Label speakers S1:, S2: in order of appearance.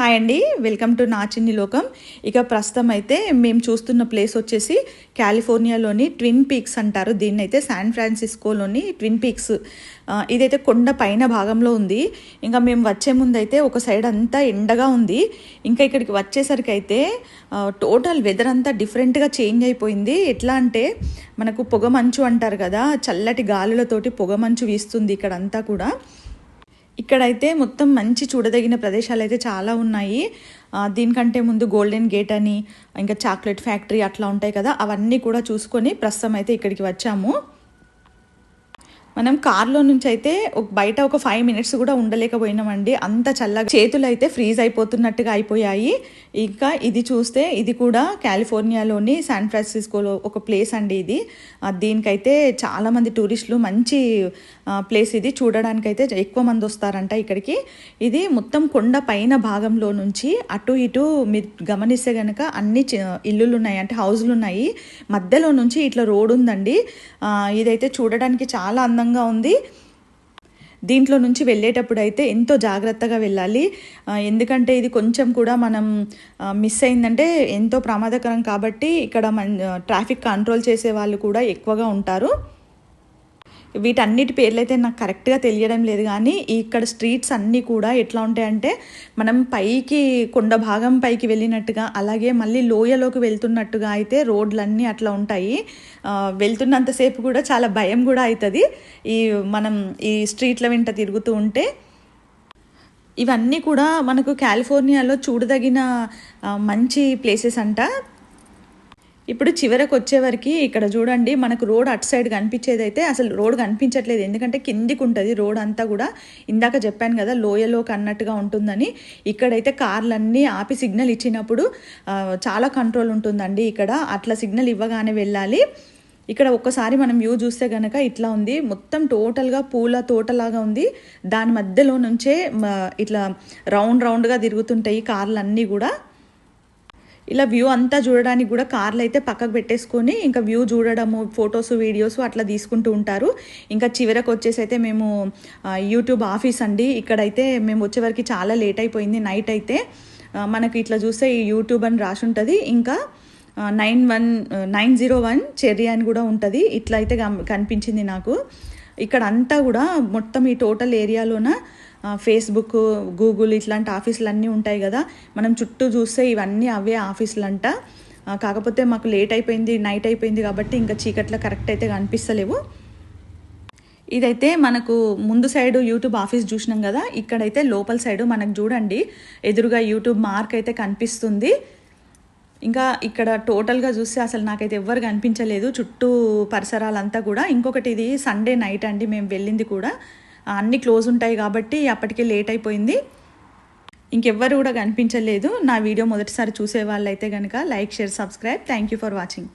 S1: Hi అండి welcome to నా చిన్ని లోకం. ఇక ప్రస్తుతం అయితే మేము చూస్తున్న ప్లేస్ వచ్చేసి కాలిఫోర్నియాలోని ట్విన్ పీక్స్ అంటారు. దీన్ని అయితే శాన్ ఫ్రాన్సిస్కోలోని ట్విన్ పీక్స్. ఇదైతే కొండ పైన భాగంలో ఉంది. ఇంకా మేము వచ్చే ముందు అయితే ఒక సైడ్ అంతా ఎండగా ఉంది. ఇంకా ఇక్కడికి వచ్చేసరికి అయితే టోటల్ వెదర్ అంతా డిఫరెంట్గా చేంజ్ అయిపోయింది. ఎట్లా అంటే మనకు పొగ మంచు అంటారు కదా చల్లటి గాలులతోటి పొగ మంచు వీస్తుంది ఇక్కడంతా కూడా. ఇక్కడైతే మొత్తం మంచి చూడదగిన ప్రదేశాలు అయితే చాలా ఉన్నాయి. దీనికంటే ముందు గోల్డెన్ గేట్ అని ఇంకా చాక్లెట్ ఫ్యాక్టరీ అట్లా ఉంటాయి కదా అవన్నీ కూడా చూసుకొని ప్రస్తుతం అయితే ఇక్కడికి వచ్చాము. మనం కార్లో నుంచి అయితే బయట ఒక ఫైవ్ మినిట్స్ కూడా ఉండలేకపోయినామండి. అంత చల్లగా చేతులు అయితే ఫ్రీజ్ అయిపోతున్నట్టుగా అయిపోయాయి. ఇంకా ఇది చూస్తే ఇది కూడా కాలిఫోర్నియాలోని శాన్ ఫ్రాన్సిస్కోలో ఒక ప్లేస్ అండి ఇది. దీనికైతే చాలామంది టూరిస్టులు మంచి ప్లేస్ ఇది. చూడడానికైతే ఎక్కువ మంది వస్తారంట ఇక్కడికి. ఇది మొత్తం కొండ పైన భాగంలో నుంచి అటు ఇటు మీరు గమనిస్తే కనుక అన్ని ఇల్లులు ఉన్నాయి అంటే హౌజులు ఉన్నాయి మధ్యలో నుంచి ఇట్లా రోడ్ ఉందండి. ఇదైతే చూడడానికి చాలా అందంగా ఉంది. దీంట్లో నుంచి వెళ్ళేటప్పుడు అయితే ఎంతో జాగ్రత్తగా వెళ్ళాలి. ఎందుకంటే ఇది కొంచెం కూడా మనం మిస్ అయిందంటే ఎంతో ప్రమాదకరం కాబట్టి ఇక్కడ మన ట్రాఫిక్ కంట్రోల్ చేసే వాళ్ళు కూడా ఎక్కువగా ఉంటారు. వీటన్నిటి పేర్లు అయితే నాకు కరెక్ట్గా తెలియడం లేదు కానీ ఇక్కడ స్ట్రీట్స్ అన్నీ కూడా ఎట్లా ఉంటాయంటే మనం పైకి కొండ భాగం పైకి వెళ్ళినట్టుగా అలాగే మళ్ళీ లోయలోకి వెళ్తున్నట్టుగా అయితే రోడ్లన్నీ అట్లా ఉంటాయి. వెళ్తున్నంతసేపు కూడా చాలా భయం కూడా అవుతుంది ఈ మనం ఈ స్ట్రీట్ల వెంట తిరుగుతూ ఉంటే ఇవన్నీ కూడా మనకు కాలిఫోర్నియాలో చూడదగిన మంచి ప్లేసెస్ అంట. ఇప్పుడు చివరకు వచ్చేవరకు ఇక్కడ చూడండి మనకు రోడ్ అటు సైడ్ కనిపించేది అయితే అసలు రోడ్ కనిపించట్లేదు. ఎందుకంటే కిందికి ఉంటుంది రోడ్ అంతా కూడా. ఇందాక చెప్పాను కదా లోయలోకి అన్నట్టుగా ఉంటుందని. ఇక్కడైతే కార్లన్నీ ఆపి సిగ్నల్ ఇచ్చినప్పుడు చాలా కంట్రోల్ ఉంటుందండి ఇక్కడ. అట్లా సిగ్నల్ ఇవ్వగానే వెళ్ళాలి. ఇక్కడ ఒక్కసారి మనం వ్యూ చూస్తే కనుక ఇట్లా ఉంది. మొత్తం టోటల్గా పూల తోటలాగా ఉంది. దాని మధ్యలో నుంచే ఇట్లా రౌండ్ రౌండ్గా తిరుగుతుంటాయి కార్లు అన్నీ కూడా. ఇలా వ్యూ అంతా చూడడానికి కూడా కార్లు అయితే పక్కకు పెట్టేసుకొని ఇంకా వ్యూ చూడడము ఫొటోస్ వీడియోస్ అట్లా తీసుకుంటూ ఉంటారు. ఇంకా చివరకు వచ్చేసి అయితే మేము యూట్యూబ్ ఆఫీస్ అండి. ఇక్కడైతే మేము వచ్చే వరకు చాలా లేట్ అయిపోయింది నైట్ అయితే. మనకు మనకి ఇట్లా చూస్తే ఈ యూట్యూబ్ అని రాసి ఉంటుంది. ఇంకా nine one nine zero one cherry అని కూడా ఉంటుంది. ఇట్లా అయితే కనిపించింది నాకు. ఇక్కడ అంతా కూడా మొత్తం ఈ టోటల్ ఏరియాలోన ఫేస్బుక్ గూగుల్ ఇట్లాంటి ఆఫీసులు అన్నీ ఉంటాయి కదా. మనం చుట్టూ చూస్తే ఇవన్నీ అవే ఆఫీసులు అంట కాకపోతే మాకు లేట్ అయిపోయింది నైట్ అయిపోయింది కాబట్టి ఇంకా చీకట్లో కరెక్ట్ అయితే కనిపిస్తలేవు. ఇదైతే మనకు ముందు సైడ్ యూట్యూబ్ ఆఫీస్ చూసినాం కదా ఇక్కడైతే లోపల సైడ్ మనకు చూడండి ఎదురుగా యూట్యూబ్ మార్క్ అయితే కనిపిస్తుంది. ఇంకా ఇక్కడ టోటల్గా చూస్తే అసలు నాకైతే ఎవ్వరు కనిపించలేదు చుట్టూ పరిసరాలంతా కూడా. ఇంకొకటి ఇది సండే నైట్ అండి మేము వెళ్ళింది కూడా. అన్నీ క్లోజ్ ఉంటాయి కాబట్టి అప్పటికే లేట్ అయిపోయింది. ఇంకెవ్వరు కూడా కనిపించలేదు. నా వీడియో మొదటిసారి చూసే వాళ్ళైతే కనుక like share subscribe thank you for watching